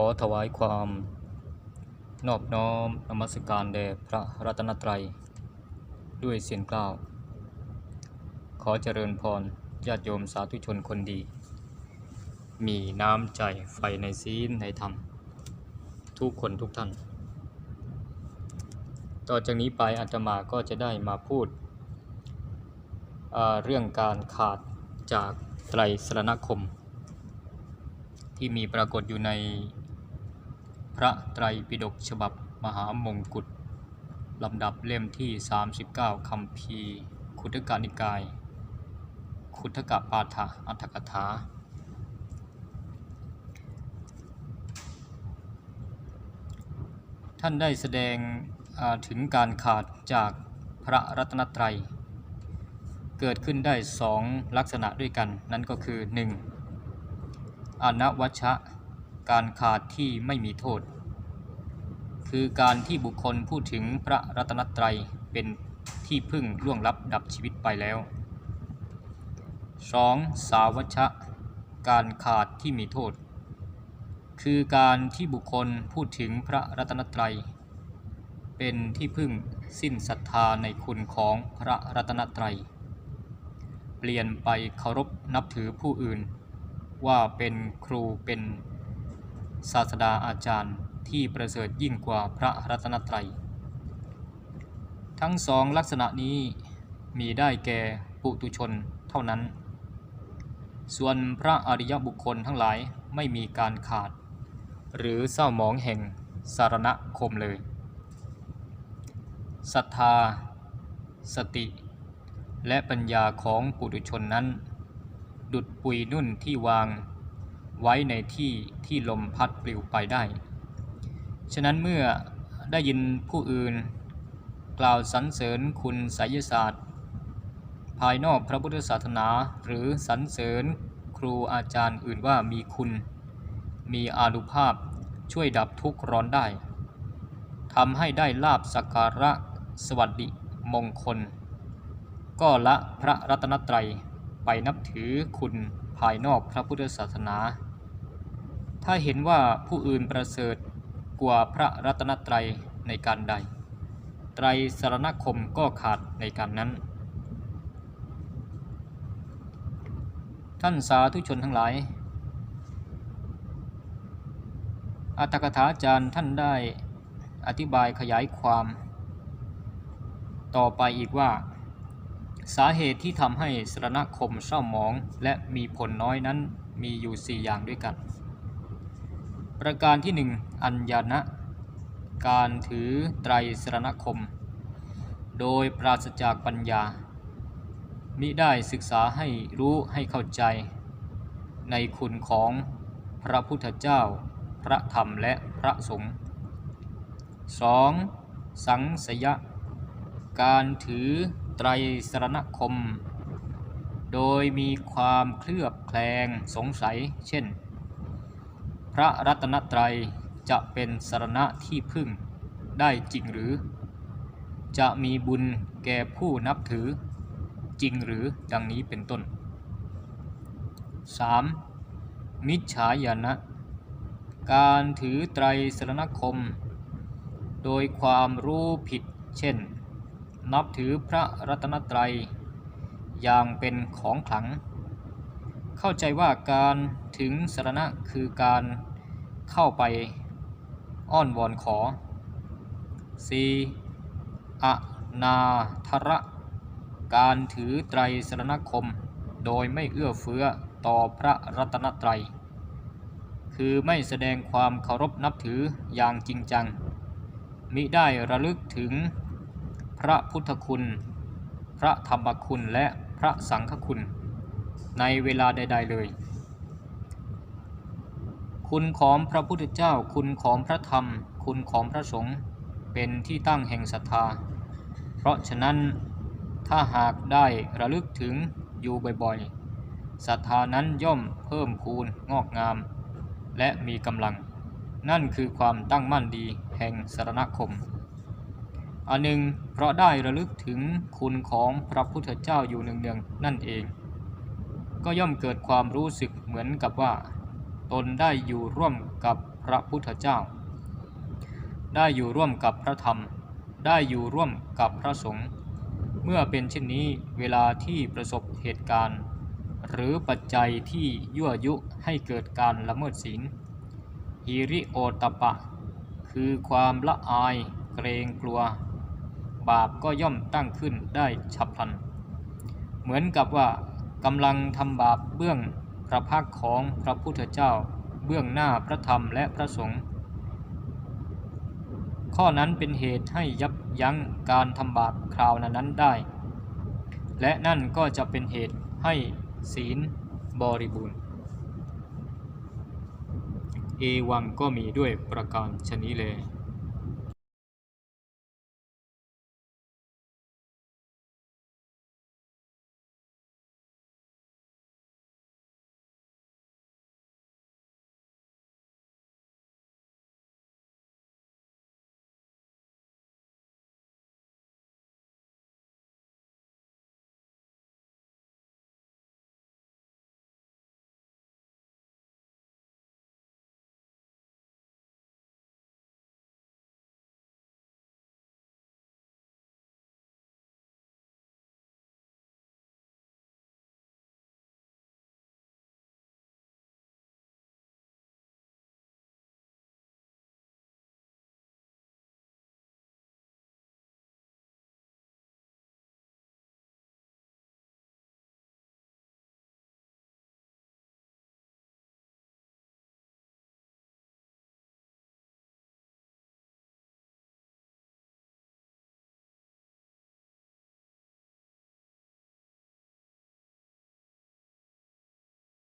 อถวายความนอบน้อมนมัสการแด่พระรัตนตรัย ด้วยเสียงกล้าว ขอเจริญพรญาติโยมสาธุชนคนดี มีน้ำใจใฝ่ในศีลในธรรม ทุกคนทุกท่าน ต่อจากนี้ไปอาตมาก็จะได้มาพูดเรื่องการขาดจากไตรสรณคม ที่มีปรากฏอยู่ใน พระไตรปิฎกฉบับมหามงกุฎลำดับเล่มที่ 39คำพีร์คุทกานิกาย คุทกปาฐะอัตถกถา ท่านได้แสดงถึงการขาดจากพระรัตนตรัย เกิดขึ้นได้สองลักษณะด้วยกัน นั่นก็คือ 1. อนวัชชะ การขาดที่ไม่มีโทษ คือการที่บุคคลพูดถึงพระรัตนตรัยเป็นที่พึ่งล่วงลับดับชีวิตไปแล้ว 2. สาวัชชะ การขาดที่มีโทษ คือการที่บุคคลพูดถึงพระรัตนตรัย เป็นที่พึ่งสิ้นศรัทธาในคุณของพระรัตนตรัย เปลี่ยนไปเคารพนับถือผู้อื่น ว่าเป็นครูเป็น ศาสดาอาจารย์ที่ประเสริฐยิ่งกว่าพระรัตนตรัย ทั้งสองลักษณะนี้มีได้แก่ปุตุชนเท่านั้น ส่วนพระอริยบุคคลทั้งหลายไม่มีการขาด หรือเศร้าหมองแห่งสารณคมเลยศรัทธา สติ และปัญญาของปุถุชนนั้น ดุดปุยนุ่นที่วาง ไว้ในที่ที่ลมพัดปลิวไปได้ ฉะนั้นเมื่อได้ยินผู้อื่น กล่าวสรรเสริญคุณไสยศาสตร์ ภายนอกพระพุทธศาสนาหรือสรรเสริญครูอาจารย์อื่นว่ามีคุณ มีอานุภาพช่วยดับทุกข์ร้อนได้ทำให้ได้ลาบสักการะสวัสดิมงคล ก็ละพระรัตนตรัยไปนับถือคุณภายนอกพระพุทธศาสนา ถ้าเห็นว่าผู้อื่นประเสริฐกว่าพระรัตนตรัยในการใด ไตรสรณคมก็ขาดในการนั้น ท่านสาธุชนทั้งหลาย อัตถกถาจารย์ท่านได้อธิบายขยายความ ต่อไปอีกว่า สาเหตุที่ทำให้สรณคมเศร้าหมองและมีผลน้อยนั้นมีอยู่4อย่างด้วยกัน ประการที่ 1 อัญญาณะการถือไตรสรณคม โดยปราศจากปัญญา มิได้ศึกษาให้รู้ให้เข้าใจ ในคุณของพระพุทธเจ้า พระธรรมและพระสงฆ์ 2. สังสยะ การถือไตรสรณคม โดยมีความเคลือบแคลงสงสัยเช่น ระรัตนตรัยจะเป็นสารณะที่พึ่งได้จริงหรือ จะมีบุญแก่ผู้นับถือจริงหรือดังนี้เป็นต้น 3. มิจฉาญาณะการถือไตรสรณคม โดยความรู้ผิดเช่น นับถือพระรัตนตรัย อย่างเป็นของขลัง เข้าใจว่าการถึงสรณะคือการ เข้าไปอ้อนวอนขอ 4. อนาทระการถือไตรสรณคม โดยไม่เอื้อเฟื้อต่อพระรัตนตรัย คือไม่แสดงความเคารพนับถืออย่างจริงจัง มิได้ระลึกถึงพระพุทธคุณ พระธรรมคุณและพระสังฆคุณ ในเวลาใด ๆ เลย คุณของพระพุทธเจ้า คุณของพระธรรม คุณของพระสงฆ์เป็นที่ตั้งแห่งศรัทธา เพราะฉะนั้นถ้าหากได้ระลึกถึงอยู่บ่อยๆศรัทธานั้นย่อมเพิ่มพูนงอกงาม และมีกำลัง นั่นคือความตั้งมั่นดีแห่งสรณคม อันหนึ่งเพราะได้ระลึกถึงคุณของพระพุทธเจ้าอยู่เนืองๆนั่นเอง ก็ย่อมเกิดความรู้สึกเหมือนกับว่า ตนได้อยู่ร่วมกับพระพุทธเจ้า ได้อยู่ร่วมกับพระธรรม ได้อยู่ร่วมกับพระสงฆ์เมื่อเป็นเช่นนี้เวลาที่ประสบเหตุการณ์ หรือปัจจัยที่ยั่วยุให้เกิดการละเมิดศีลฮิริโอตปะ คือความละอายเกรงกลัว บาปก็ย่อมตั้งขึ้นได้ฉับพลัน เหมือนกับว่ากำลังทำบาปเบื้อง พระพักของพระพุทธเจ้าเบื้องหน้าพระธรรมและพระสงฆ์ข้อนั้นเป็นเหตุให้ยับยั้งการทำบาปคราวนั้นได้ และนั่นก็จะเป็นเหตุให้ศีลบริบูรณ์ เอวังก็มีด้วยประการชนิเล